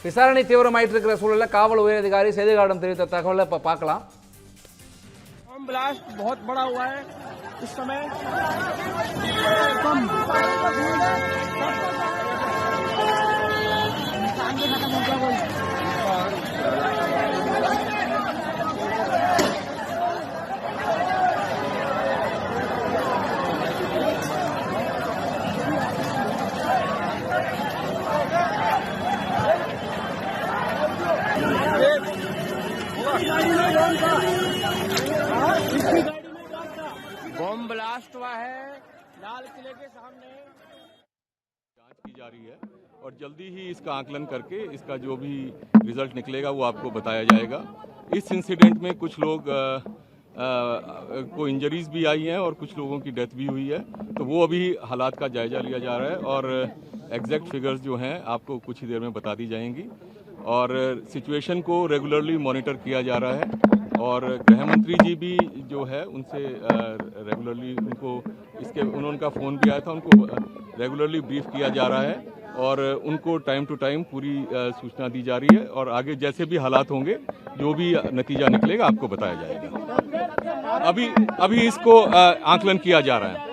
விசாரணை தீவிரமாயிட்டு இருக்கிற சூழலில் காவல் உயரதிகாரி செய்தியாளரிடம் தெரிவித்த தகவலை இப்போ பார்க்கலாம் बम ब्लास्ट बहुत बड़ा हुआ है इस समय बम ब्लास्ट हुआ है। लाल किले के सामने। जाँच की जा रही है और जल्दी ही इसका आकलन करके इसका जो भी रिज़ल्ट निकलेगा वो आपको बताया जाएगा। इस इंसिडेंट में कुछ लोग अ, अ, को इंजरीज भी आई हैं और कुछ लोगों की डेथ भी हुई है। तो वो अभी हालात का जायजा लिया जा रहा है और एग्जैक्ट फिगर्स जो हैं आपको कुछ ही देर में बता दी जाएँगी। और सिचुएशन को रेगुलरली मॉनिटर किया जा रहा है। और गृह मंत्री जी भी जो है, उनसे रेगुलरली उनको, इसके, उन्होंने उनका फ़ोन भी आया था, उनको रेगुलरली ब्रीफ किया जा रहा है। और उनको टाइम टू टाइम पूरी सूचना दी जा रही है। और आगे जैसे भी हालात होंगे, जो भी नतीजा निकलेगा, आपको बताया जाएगा। अभी अभी इसको आकलन किया जा रहा है।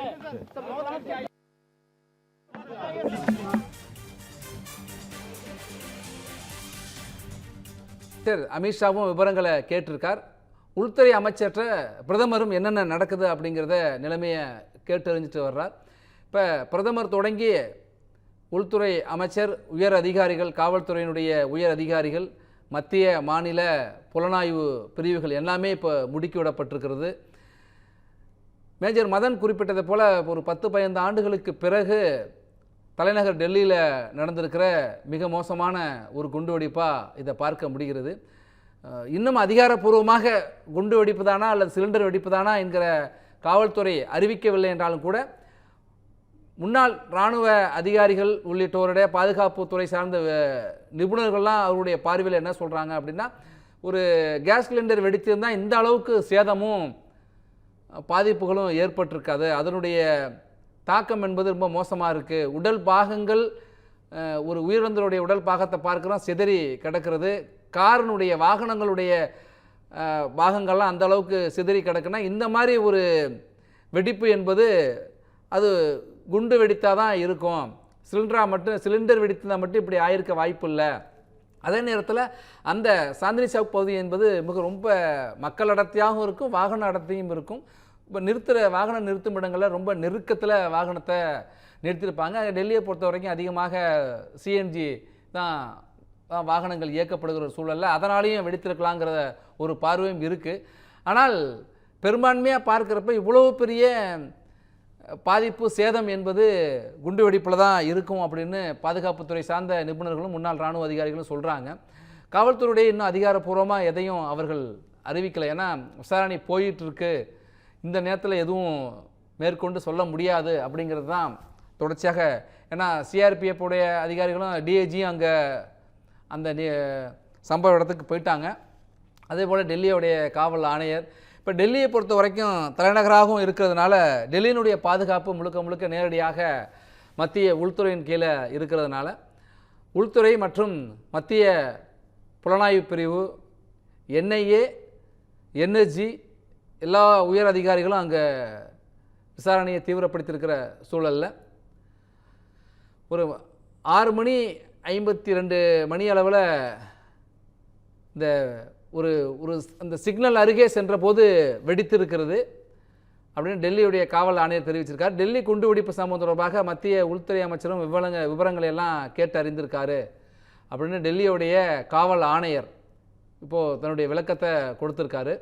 சரி அமித்ஷாவும் விவரங்களை கேட்டிருக்கார். உள்துறை அமைச்சர்கிட்ட பிரதமரும் என்னென்ன நடக்குது அப்படிங்கிறத நிலைமையை கேட்டறிஞ்சிட்டு வர்றார். இப்போ பிரதமர் தொடங்கி உள்துறை அமைச்சர் உயர் அதிகாரிகள் காவல்துறையினுடைய உயர் அதிகாரிகள் மத்திய மாநில புலனாய்வு பிரிவுகள் எல்லாமே இப்போ முடுக்கிவிடப்பட்டிருக்கிறது மேஜர் மதன் குறிப்பிட்டதை போல ஒரு பத்து பதினைந்து ஆண்டுகளுக்கு பிறகு தலைநகர் டெல்லியில் நடந்திருக்கிற மிக மோசமான ஒரு குண்டு வெடிப்பாக இதை பார்க்க முடிகிறது. இன்னும் அதிகாரப்பூர்வமாக குண்டு வெடிப்பு தானா அல்லது சிலிண்டர் வெடிப்பு தானா என்கிற காவல்துறை அறிவிக்கவில்லை என்றாலும் கூட முன்னாள் இராணுவ அதிகாரிகள் உள்ளிட்டோருடைய பாதுகாப்புத்துறை சார்ந்த நிபுணர்கள்லாம் அவருடைய பார்வையில் என்ன சொல்கிறாங்க அப்படின்னா ஒரு கேஸ் சிலிண்டர் வெடித்திருந்தால் இந்த அளவுக்கு சேதமும் பாதிப்புகளும் ஏற்பட்டிருக்காது. அதனுடைய தாக்கம் என்பது ரொம்ப மோசமாக இருக்குது உடல் பாகங்கள் ஒரு உயிரிழந்தருடைய உடல் பாகத்தை பார்க்குறோம் சிதறி கிடக்கிறது. காரினுடைய வாகனங்களுடைய பாகங்கள்லாம் அந்த அளவுக்கு சிதறி கிடக்குன்னா இந்த மாதிரி ஒரு வெடிப்பு என்பது அது குண்டு வெடித்தால் தான் இருக்கும். சிலிண்டராக மட்டும் சிலிண்டர் வெடித்தா மட்டும் இப்படி ஆயிருக்க வாய்ப்பு இல்லை அதே நேரத்தில் அந்த சாந்தினி சவுக் பகுதி என்பது மிக ரொம்ப மக்கள் அடர்த்தியாகவும் இருக்கும் வாகன அடர்த்தியும் இருக்கும். இப்போ நிறுத்துகிற வாகன நிறுத்தும் இடங்களில் ரொம்ப நெருக்கத்தில் வாகனத்தை நிறுத்தியிருப்பாங்க டெல்லியை பொறுத்த வரைக்கும் அதிகமாக சிஎன்ஜி தான் வாகனங்கள் இயக்கப்படுகிற சூழலில் அதனாலேயும் வெடித்திருக்கலாங்கிற ஒரு பார்வையும் இருக்குது ஆனால் பெரும்பான்மையாக பார்க்குறப்ப இவ்வளவு பெரிய பாதிப்பு சேதம் என்பது குண்டு வெடிப்பில் தான் இருக்கும் அப்படின்னு பாதுகாப்புத்துறை சார்ந்த நிபுணர்களும் முன்னாள் இராணுவ அதிகாரிகளும் சொல்கிறாங்க காவல்துறையுடைய இன்னும் அதிகாரப்பூர்வமாக எதையும் அவர்கள் அறிவிக்கலை. ஏன்னா விசாரணை போயிட்டுருக்கு இந்த நேரத்தில் எதுவும் மேற்கொண்டு சொல்ல முடியாது அப்படிங்கிறது தான் தொடர்ச்சியாக. ஏன்னா சிஆர்பிஎஃபுடைய அதிகாரிகளும் டிஏஜியும் அங்கே அந்த சம்பவ இடத்துக்கு போயிட்டாங்க. அதே போல் டெல்லியோடைய காவல் ஆணையர். இப்போ டெல்லியை பொறுத்த வரைக்கும் தலைநகராகவும் இருக்கிறதுனால டெல்லியினுடைய பாதுகாப்பு முழுக்க முழுக்க நேரடியாக மத்திய உள்துறையின் கீழே இருக்கிறதுனால உள்துறை மற்றும் மத்திய புலனாய்வு பிரிவு என்ஐஏ என்எஸ்ஜி எல்லா உயர் அதிகாரிகளும் அங்கே விசாரணையை தீவிரப்படுத்தியிருக்கிற சூழலில். ஒரு ஆறு மணி ஐம்பத்தி ரெண்டு மணி அளவில் இந்த ஒரு ஒரு அந்த சிக்னல் அருகே சென்றபோது வெடித்திருக்கிறது அப்படின்னு டெல்லியுடைய காவல் ஆணையர் தெரிவிச்சிருக்கார். டெல்லி குண்டு வெடிப்பு சம்பவம் தொடர்பாக மத்திய உள்துறை அமைச்சரும் விவரங்க விவரங்களை எல்லாம் கேட்டு அறிந்திருக்காரு அப்படின்னு டெல்லியுடைய காவல் ஆணையர் இப்போது தன்னுடைய விளக்கத்தை கொடுத்துருக்காரு.